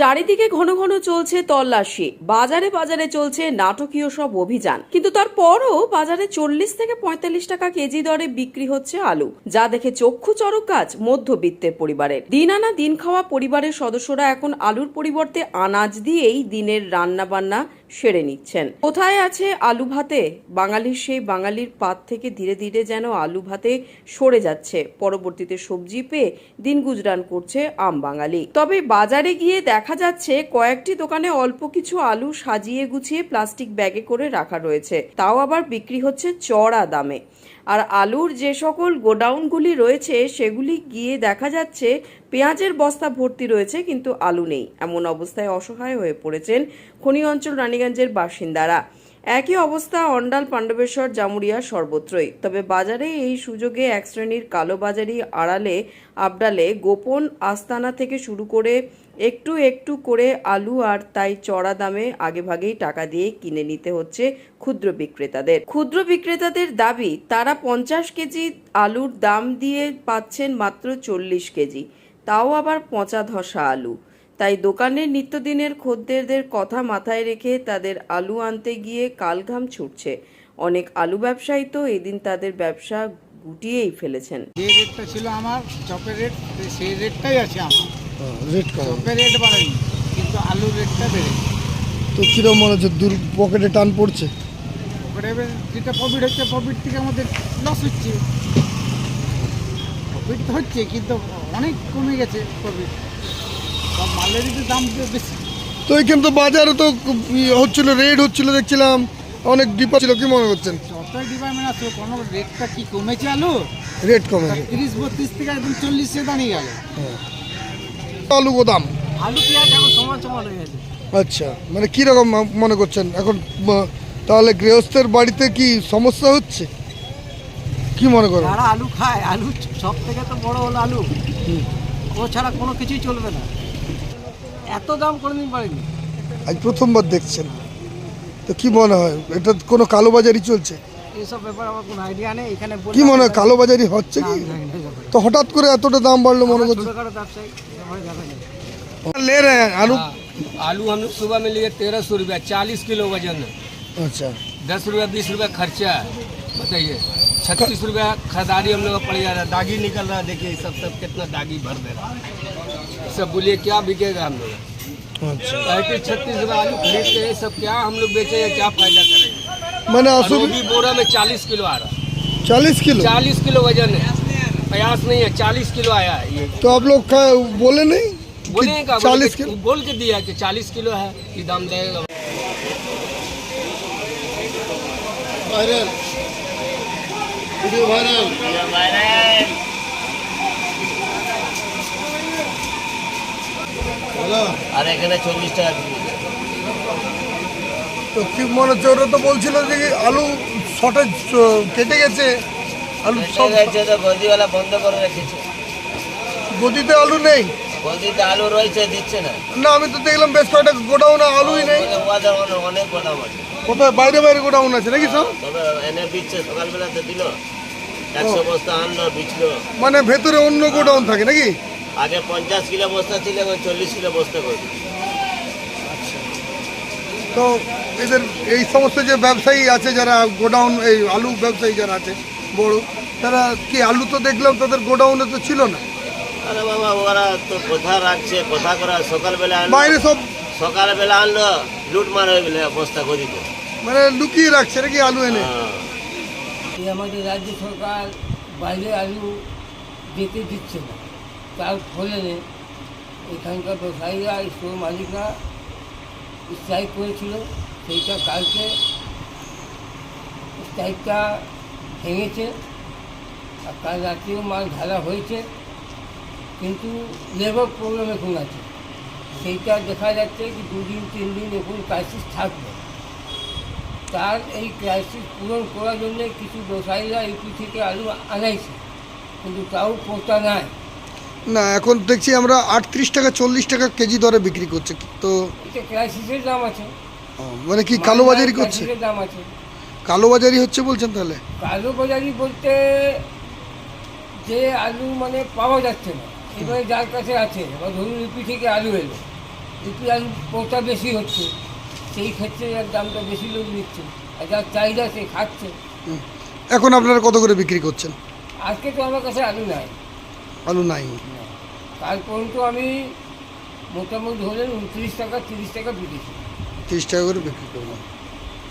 চারিদিকে ঘন ঘন চলছে তল্লাশি। বাজারে বাজারে চলছে নাটকীয় সব অভিযান। কিন্তু তারপরও বাজারে চল্লিশ থেকে পঁয়তাল্লিশ টাকা কেজি দরে বিক্রি হচ্ছে আলু। যা দেখে চক্ষু চরক কাজ মধ্যবিত্তের পরিবারের দিন আনা দিন খাওয়া পরিবারের সদস্যরা এখন আলুর পরিবর্তে আনাজ দিয়েই দিনের রান্না বান্না সেরে নিচ্ছেন। কোথায় আছে আলু ভাতে? বাঙালির সেই বাঙালির পাত থেকে ধীরে ধীরে যেন আলু ভাতে সরে যাচ্ছে। পরবর্তীতে সবজি পেয়ে দিন গুজরান করছে আম বাঙালি। তবে বাজারে গিয়ে দেখা যাচ্ছে কয়েকটি দোকানে অল্প কিছু আলু সাজিয়ে গুছিয়ে প্লাস্টিক ব্যাগে করে রাখা রয়েছে। তাও আবার বিক্রি হচ্ছে চড়া দামে। আর আলুর যে সকল গোডাউনগুলি রয়েছে, সেগুলি গিয়ে দেখা যাচ্ছে পেঁয়াজের বস্তা ভর্তি রয়েছে, কিন্তু আলু নেই। এমন অবস্থায় অসহায় হয়ে পড়েছেন খনি অঞ্চল রানীগঞ্জের বাসিন্দারা। একই অবস্থা অন্ডাল, পাণ্ডবেশ্বর জামুরিয়া সর্বত্রই। তবে বাজারে এই সুযোগে এক শ্রেণির কালোবাজারি আড়ালে, আবডালে গোপন আস্তানা থেকে শুরু করে একটু একটু করে আলু আর তাই চড়া দামে আগেভাগেই টাকা দিয়ে কিনে নিতে হচ্ছে ক্ষুদ্র বিক্রেতাদের। ক্ষুদ্র বিক্রেতাদের দাবি, তারা পঞ্চাশ কেজি আলুর দাম দিয়ে পাচ্ছেন মাত্র চল্লিশ কেজি, তাও আবার পচা ধসা আলু। তাই দোকানের নিত্যদিনের খদ্দেরদের কথা মাথায় রেখে তাদের আলু আনতে গিয়ে কালঘাম ছুটছে। অনেক আলু ব্যবসায়ী তো এদিন তাদের ব্যবসা গুটিয়েই ফেলেছেন। যে রেটটা ছিল আমার চপের রেট, সেই রেটটাই আছে আমার। রেট কম রেট বাড়েনি কিন্তু আলুর রেটটা বেড়েছে তো কীরকম মনে হচ্ছে? দূর পকেটে টান পড়ছে? এবার যেটা প্রফিট হচ্ছে প্রফিট থেকে আমাদের লস হচ্ছে। প্রফিট তো হচ্ছে কিন্তু অনেক কমে গেছে প্রফিট সব মালেরই তো দাম বেশি। তো এখানে তো বাজারে তো হচ্ছিল রেড হচ্ছিল দেখছিলাম। অনেক ডিপা ছিল কি মনে করছেন? যতই ডিপার্টমেন্ট আছে কোনো রেটটা কি কমেছে আলু রেট কমে তিরিশ বত্রিশ থেকে একদম চল্লিশে দাঁড়িয়ে গেল। আলু গোদাম। আলু পেঁয়াজ এখন সমান সমান হয়ে গেছে। আচ্ছা মানে কীরকম মনে করছেন? এখন তাহলে গৃহস্থের বাড়িতে কি সমস্যা হচ্ছে? কি মনে করেন? যারা আলু খায় আলু সব থেকে তো বড় হলো আলু। ও ছাড়া কোনো কিছুই চলবে না। এত দাম কোনোদিন বাড়েনি। আজ প্রথমবার দেখছেন। তো কি মনে হয়? এটা কোনো কালোবাজারি চলছে? এইসব ব্যাপারে আমার কোনো আইডিয়া নেই এখানে বললে কি মনে হয় কালোবাজারি হচ্ছে না, কি আমি জানি না এই ব্যাপারে। তো হঠাৎ করে এতটা দাম বাড়লো মনে আমরা করছে ছোটখাটো ব্যবসায়ী আমার জানা নেই ले रहे हैं आलू हाँ, आलू हम लोग सुबह में लिए तेरह सौ रुपया चालीस किलो वजन है अच्छा दस रुपया बीस रुपया खर्चा है बताइए छत्तीस रुपया खरीदारी हम लोग का पड़ जा रहा है दागी निकल रहा है देखिए सब सब कितना दागी भर दे रहा है सब बोलिए क्या बिकेगा हम लोग अच्छा पैंतीस छत्तीस रुपया आलू खरीदते हैं सब क्या हम लोग बेचेंगे क्या फायदा करेंगे मैंने और आंसू वो भी बोरा में चालीस किलो आ रहा है चालीस किलो चालीस किलो वजन है प्रयास नहीं है चालीस किलो आया है ये तो आप लोग का बोले नहीं बोले का चालीस किलो बोल के दिया कि चालीस किलो है कि दाम देगा वायरल वीडियो वायरल বলো আর এখানে চল্লিশ টাকা বিক্রি করে। তো কি মনে হচ্ছে ওরা তো বলছিল যে আলু শর্টেজ কেটে গেছে। আলু সব গদিওয়ালা বন্ধ করে রেখেছে। গদিতে আলু নেই? গদিতে আলু রয়েছে দিচ্ছে না। না আমি তো দেখলাম বেশ কয়েকটা গোডাউনে আলুই নেই। অনেক- গোদাম আছে। কোথায়? বাইরে বাইরে গোডাউন আছে নাকি সব? তবে এনে দিচ্ছে সকালবেলাতে দিল। একশো বস্তা আনলো বিচলো। মানে ভেতরে অন্য গোডাউন থাকে নাকি? আগে পঞ্চাশ কিলো বস্তা ছিল এখন চল্লিশ কিলো বস্তা করে। তো এদের এই সমস্ত যে ব্যবসায়ী আছে যারা গোডাউন এই আলু ব্যবসায়ী যারা আছে বড় তারা কি আলু তো দেখলাম তাদের গোডাউনে তো ছিল না। আরে বাবা ওরা তো কোথা রাখছে কোথা করা সকালবেলা বাইরে সব সকালবেলা আনলো লুট মার হয়ে গেলে বস্তা গদিতে। মানে লুকিয়ে রাখছে নাকি আলু এনে? হ্যাঁ। এই আমাদের রাজ্য সরকার বাইরে আলু যেতে দিচ্ছে না। তার ফলে এখানকার ব্যবসায়ীরা স্টোর মালিকরা স্ট্রাইক করেছিল, সেইটা কালকে স্ট্রাইকটা ভেঙেছে, আর কাল রাত্রেও মাল ঢালা হয়েছে, কিন্তু লেবার প্রবলেম এখন আছে। সেইটা দেখা যাচ্ছে কি দুদিন তিন দিন এখন ক্রাইসিস থাকবে। তার এই ক্রাইসিস পূরণ করার জন্য কিছু ব্যবসায়ীরা ইউপি থেকে আলু আনাইছে, কিন্তু তাও পোতা নাই। না এখন দেখছি আমরা আটত্রিশ টাকা চল্লিশ টাকা কেজি দরে বিক্রি করছে। তো ক্রাইসিসের দাম আছে। মানে কি কালোবাজারি করছে? দাম আছে। কালোবাজারি হচ্ছে বলছেন তাহলে? কালো বাজারি বলতে যে আলু মানে পাওয়া যাচ্ছে না। এবারে যার কাছে আছে এবার ধরুন ইউপি থেকে আলু এলো। একটু আলু পোটা বেশি হচ্ছে সেই ক্ষেত্রে এর দামটা বেশি লোক নিচ্ছে। আর যার চাহিদা সে খাচ্ছে। এখন আপনারা কত করে বিক্রি করছেন? আজকে তো আমার কাছে আলু নাই। আলু নাই। কাল পর্যন্ত আমি মোটামুটি ধরেন উনত্রিশ টাকা তিরিশ টাকা বিকেছি তিরিশ টাকা করে বিক্রি করবেন